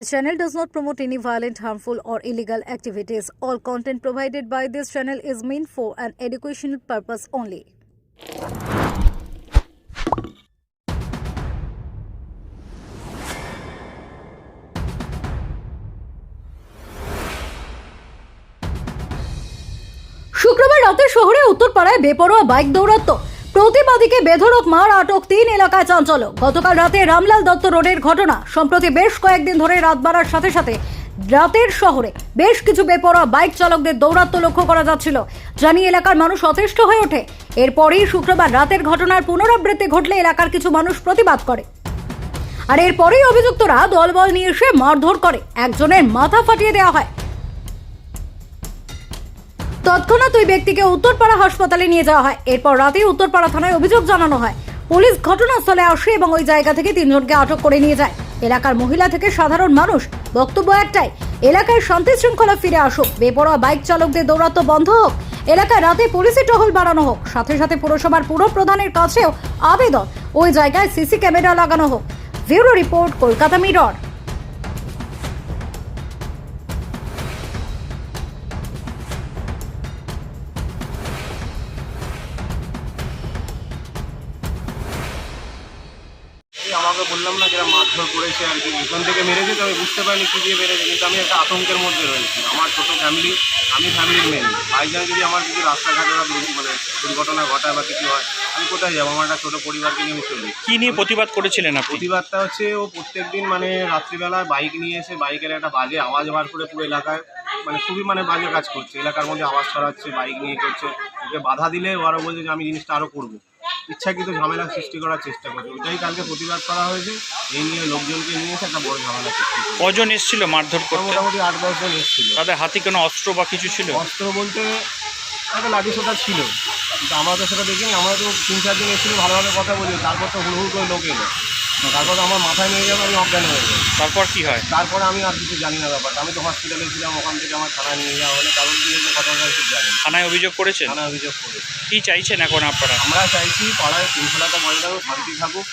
This channel does not promote any violent, harmful, or illegal activities. All content provided by this channel is meant for an educational purpose only. শুক্রবার রাতে শহরে উত্তরপাড়ায় বেপরোয়া bike দৌরাত্ম প্রতিবাদীকে বেধরক মার আটক তিন এলাকায় চাঞ্চল্য। গতকাল রাতে রামলাল দত্ত রোডের ঘটনা, সম্প্রতি বেশ কয়েকদিন ধরে রাত বাড়ার সাথে সাথে রাতের শহরে বেশ কিছু বেপরোয়া বাইক চালকদের দৌরাত্ম লক্ষ্য করা যাচ্ছিল। জানি এলাকার মানুষ অতিষ্ঠ হয়ে ওঠে। এরপরেই শুক্রবার রাতের ঘটনার পুনরাবৃত্তি ঘটলে এলাকার কিছু মানুষ প্রতিবাদ করে। আর এরপরেই অভিযুক্তরা দলবল নিয়ে এসে মারধর করে। একজনের মাথা ফাটিয়ে দেওয়া হয়। তৎক্ষণাৎ ওই ব্যক্তিকে উত্তরপাড়া হাসপাতালে নিয়ে যাওয়া হয়। এরপর রাতে উত্তরপাড়া থানায় অভিযোগ জানানো হয়। পুলিশ ঘটনাস্থলে আসে এবং ওই জায়গা থেকে তিনজনকে আটক করে নিয়ে যায়। এলাকার মহিলা থেকে সাধারণ মানুষ। বক্তব্য একটাই, এলাকায় শান্তি শৃঙ্খলা ফিরে আসুক। বেপরোয়া বাইক চালকদের দৌরাত্ম বন্ধ হোক। এলাকায় রাতে পুলিশি টহল বাড়ানো হোক। সাথে সাথে পুরসভার পুর প্রধানের কাছেও আবেদন। ওই জায়গায় সিসি ক্যামেরা লাগানো হোক। Bureau report, Kolkata Mirror. আমাকে বললাম না যেটা মারধর করেছে আর কি। এখান থেকে মেরেছে তো আমি বুঝতে পারিনি কী দিয়ে মেরেছে কিন্তু আমি একটা আতঙ্কের মধ্যে রয়েছি। আমার ছোটো ফ্যামিলি আমি ফ্যামিলির মেন বাইজান যদি আমার কিছু রাস্তাঘাটে বা মানে দুর্ঘটনা ঘটায় বা কিছু হয় আমি কোথায় যাব? আমার একটা ছোটো পরিবারকে নিয়ে আমি চলি। কি নিয়ে প্রতিবাদ করেছিলেন আপনি? প্রতিবাদটা হচ্ছে ও প্রত্যেকদিন মানে রাত্রিবেলায় বাইক নিয়ে এসে বাইকের একটা বাজে আওয়াজ বার করে পুরো এলাকায় মানে খুবই মানে বাজে কাজ করছে। এলাকার মধ্যে আওয়াজ ছড়াচ্ছে বাইক নিয়ে করছে ওকে বাধা দিলে ও আরও বলছে যে আমি জিনিসটা আরও করব। ইচ্ছাকৃত ঝামেলা সৃষ্টি করার চেষ্টা করছে। ওইটাই কালকে প্রতিবাদ করা হয়েছে। এই নিয়ে লোকজনকে নিয়ে এসে একটা বড় ঝামেলা সৃষ্টি করছে কজন এসেছিল মারধর করতে? মোটামুটি আট দশজন এসেছিল। তাদের হাতে কোনো অস্ত্র বা কিছু ছিল? অস্ত্র বলতে একটা লাঠি সোটা ছিল। কিন্তু আমরা তো সেটা দেখিনি। আমরা তো তিন চারজন এসেছিল ভালোভাবে কথা বলি তারপর তো হুড় করে লোক এলো। তারপর আমার মাথায় নিয়ে যাবে আমি অজ্ঞান হয়ে যাব তারপর কি হয়? তারপরে আমি আর কিছু জানি না ব্যাপারটা। আমি তো হসপিটালে ছিলাম ওখান থেকে আমার থানায় নিয়ে যাওয়া হলে। কারণ কি হয়েছে কথা কিছু জানি থানায় অভিযোগ করেছেন? থানায় অভিযোগ করে কি চাইছেন এখন আপনারা? আমরা চাইছি পাড়ায় শৃঙ্খলাটা বজায় থাকুক শান্তি থাকুক।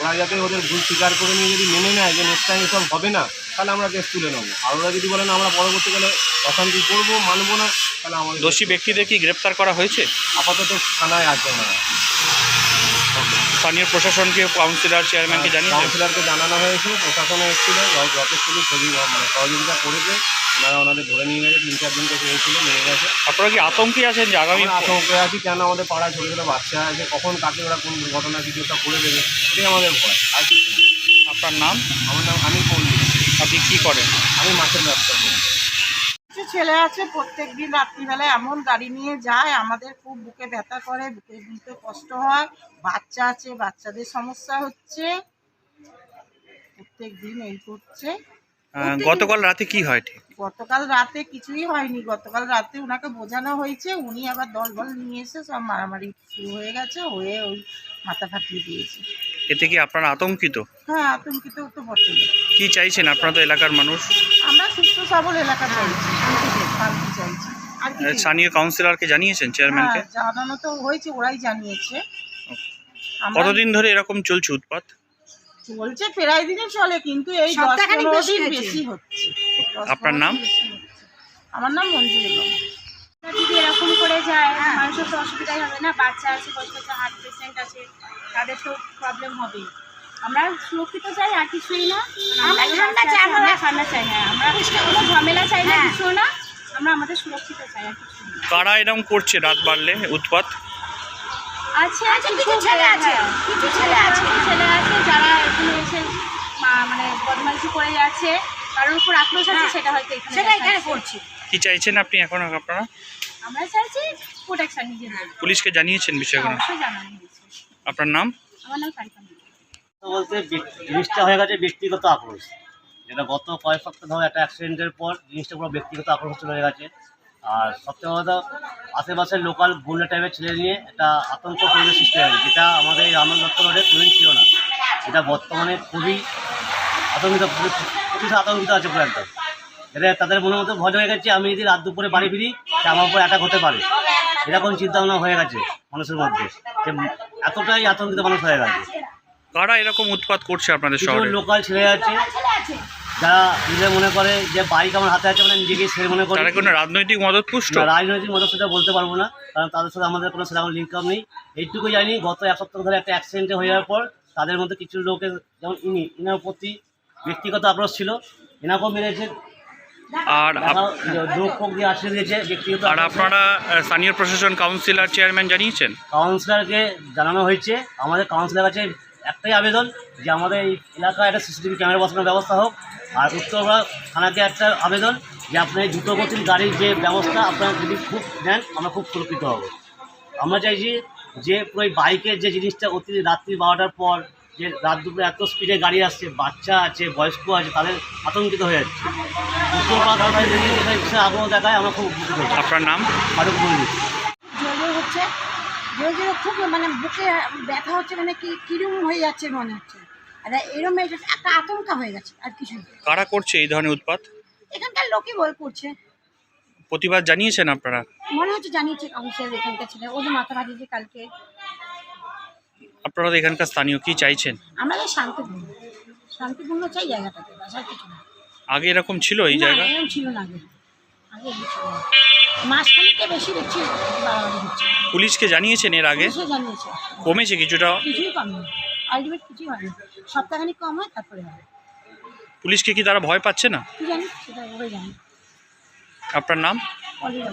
ওরা যাতে ওদের ভুল স্বীকার করে নিয়ে যদি মেনে নেয় যে নেক্সট টাইম এসব হবে না তাহলে আমরা কেস তুলে নেব। আর ওরা যদি বলেন আমরা পরবর্তীকালে অশান্তি করব মানবো না তাহলে আমাদের দোষী ব্যক্তিদের কি গ্রেপ্তার করা হয়েছে? আপাতত থানায় আছে ওনারা স্থানীয় প্রশাসনকে কাউন্সিলর চেয়ারম্যানকে জানিয়েছেন কাউন্সিলরকে জানানো হয়েছে প্রশাসনে এসেছিল যথেষ্ট ছবি মানে সহযোগিতা করেছে। ওনারা ওনাদের ধরে নিয়ে গেছে তিন চার দিনকে পেয়েছিল নিয়ে গেছে। আপনারা কি আতঙ্কে আছেন যে আগামী আতঙ্কে আছি কেন আমাদের পাড়ায় ছোটো ছোটো বাচ্চা আছে কখন কাকে ওরা কোন দুর্ঘটনা কিছু একটা করে দেবে এটাই আমাদের ভয় আর আপনার নাম? আমার নাম আমি পল্লী আপনি কী করেন? আমি মাছের ব্যবসা করি। ছেলে আছে প্রত্যেক দিন রাত্রিবেলায় এমন গাড়ি নিয়ে যায় আমাদের খুব বুকে ব্যথা করে বুকে নিতে কষ্ট হয় বাচ্চা আছে বাচ্চাদের সমস্যা হচ্ছে। প্রত্যেক দিন এই করছে। গতকাল রাতে কি হয় ঠিক? গতকাল রাতে কিছুই হয়নি গতকাল রাতে ওনাকে বোঝানো হয়েছে উনি আবার দল বল নিয়ে এসে সব মারামারি শুরু হয়ে গেছে হয়ে ওই মাথা ফাটিয়ে দিয়েছে। এতে কি আপনারা আতঙ্কিত? হ্যাঁ আতঙ্কিত তো বটেই। কি চাইছেন আপনারা তো এলাকার মানুষ? আমরা সুস্থ সবল এলাকা চাইছি শান্তি চাইছি। আর আহ, স্থানীয় কাউন্সিলরকে জানিয়েছেন চেয়ারম্যানকে? হ্যাঁ, জানানো তো হয়েছে ওরাই জানিয়েছে। আমরা- কতদিন ধরে এরকম চলছে উৎপাত? চলছে প্রায় দিনই চলে কিন্তু এই দশ সপ্তাহখানেক পনেরো বেশি দিন হয়েছে। বেশি হচ্ছে। দশ আপনার পনেরো নাম? দিন বেশি হচ্ছে। আমার নাম মঞ্জু বেগম যদি এরকম করে যায় মানুষের তো অসুবিধাই হবে না বাচ্চা আছে বয়স হার্ট পেশেন্ট আছে তাদের তো প্রবলেম হবেই। আমরা সুরক্ষিত চাই আর কিছুই না। আমরা ঠান্ডা চাই আমরা ঠান্ডা চাই হ্যাঁ আমরা কোনো ঝামেলা চাই না কিছু না আমরা আমাদের সুরক্ষিত চাই আর কিছু কারা এরকম করছে রাত বাড়লে? উৎপাত? আছে কিছু ছেলে আছে। কিছু ছেলে আছে। ছেলে আছে যারা এখানে এসে মা- মানে বদমাইশি করে যাচ্ছে। কারোর উপর আক্রোশ আছে সেটা হয়তো এখানে সেটা এখানে করছে। কি চাইছেন আপনি এখন আপনারা? আমরা চাইছি প্রোটেকশন নিজেদের পুলিশকে জানিয়েছেন বিষয়গুলো? অবশ্যই জানানো হয়েছে। আপনার নাম? আমার নাম সারিকা তো বলতে জিনিসটা হয়ে গেছে ব্যক্তিগত আক্রোশ। যেটা গত কয়েক সপ্তাহ ধরে একটা অ্যাক্সিডেন্টের পর জিনিসটা পুরো ব্যক্তিগত আক্রোশ চলে গেছে। আর সবথেকে কথা আশেপাশের লোকাল গুন্ডা টাইপের ছেলে নিয়ে একটা আতঙ্ক পরিবেশ সৃষ্টি হয়েছে যেটা আমাদের এই রামন দত্ত রোডে কোনোদিন ছিল না। এটা বর্তমানে খুবই আতঙ্কিত প্রচুর আতঙ্কিত আছে পুরো একদম এটা তাদের মনের মধ্যে ভয় হয়ে গেছে আমি যদি রাত দুপুরে বাড়ি ফিরি সে আমার উপর অ্যাটাক হতে পারে। এরকম চিন্তা ভাবনা হয়ে গেছে মানুষের মধ্যে যে এতটাই আতঙ্কিত মানুষ হয়ে গেছে। কারা এরকম উৎপাত করছে আপনাদের শহরে? লোকাল ছেলে আছে যারা নিজে মনে করে যে বাইক আমার হাতে আছে মানে নিজেকে সে মনে করে কোনো রাজনৈতিক মদত পুষ্ট রাজনৈতিক মদত সেটা বলতে পারব না কারণ তাদের সাথে আমাদের কোনো সেরকম লিঙ্ক আপ নেই। এইটুকু জানি গত এক সপ্তাহ ধরে একটা অ্যাক্সিডেন্ট হয়ে যাওয়ার পর তাদের মধ্যে কিছু লোকের যেমন ইনি ইনার প্রতি ব্যক্তিগত আক্রোশ ছিল। এনাকেও মেরেছে আর আর আপনারা স্থানীয় প্রশাসন কাউন্সিলর চেয়ারম্যান জানিয়েছেন? কাউন্সিলরকে জানানো হয়েছে। আমাদের কাউন্সিলর কাছে একটাই আবেদন যে আমাদের এই এলাকায় একটা সিসিটিভি ক্যামেরা বসানোর ব্যবস্থা হোক। আর উত্তরপাড়া থানাকে একটা আবেদন যে আপনি দ্রুতগতির গাড়ির যে ব্যবস্থা আপনারা যদি খুব দেন আমরা খুব সুরক্ষিত হব। আমরা চাইছি যে পুরো এই বাইকের যে জিনিসটা অতি রাত্রি বারোটার পর যে রাত দুপুরে এত স্পিডে গাড়ি আসছে বাচ্চা আছে বয়স্ক আছে তাদের আতঙ্কিত হয়ে যাচ্ছে। উত্তরপাড়া থানায় যদি এটা আগ্রহ দেখায় আমরা খুব উপকৃত আপনার নাম? ফারুক মল্লিক। জোরে হচ্ছে জোরে জোরে খুব মানে বুকে ব্যথা হচ্ছে মানে কি কিরম হয়ে যাচ্ছে মনে হচ্ছে। আর এরম একটা আতঙ্ক হয়ে গেছে আর কিছু কারা করছে এই ধরনের উৎপাত? এখানকার লোকই বই করছে। প্রতিবাদ জানিয়েছেন আপনারা? মনে হচ্ছে জানিয়েছে কাউন্সিলর এখানকার ছিল ওদের মাথা কালকে। আপনারা এখানকার স্থানীয় কি চাইছেন? আমরা তো শান্তিপূর্ণ। শান্তিপূর্ণ চাই জায়গাটাতে কিছু না। আগে এরকম ছিল এই না, জায়গা? এরম ছিল না আগে। আগে এরম ছিল না। মাঝখানিতে বেশি দেখছি বাড়াবাড়ি হচ্ছে। পুলিশকে জানিয়েছেন এর আগে? পুলিশও জানিয়েছে। কমেছে কিছুটা? কিছুই কম নেই আলটিমেট কিছুই হয়নি। সপ্তাহখানিক কম হয় তারপরে হয়। পুলিশকে কি তারা ভয় পাচ্ছে না? জানি সেটা ওরাই জানি। আপনার নাম? Oliver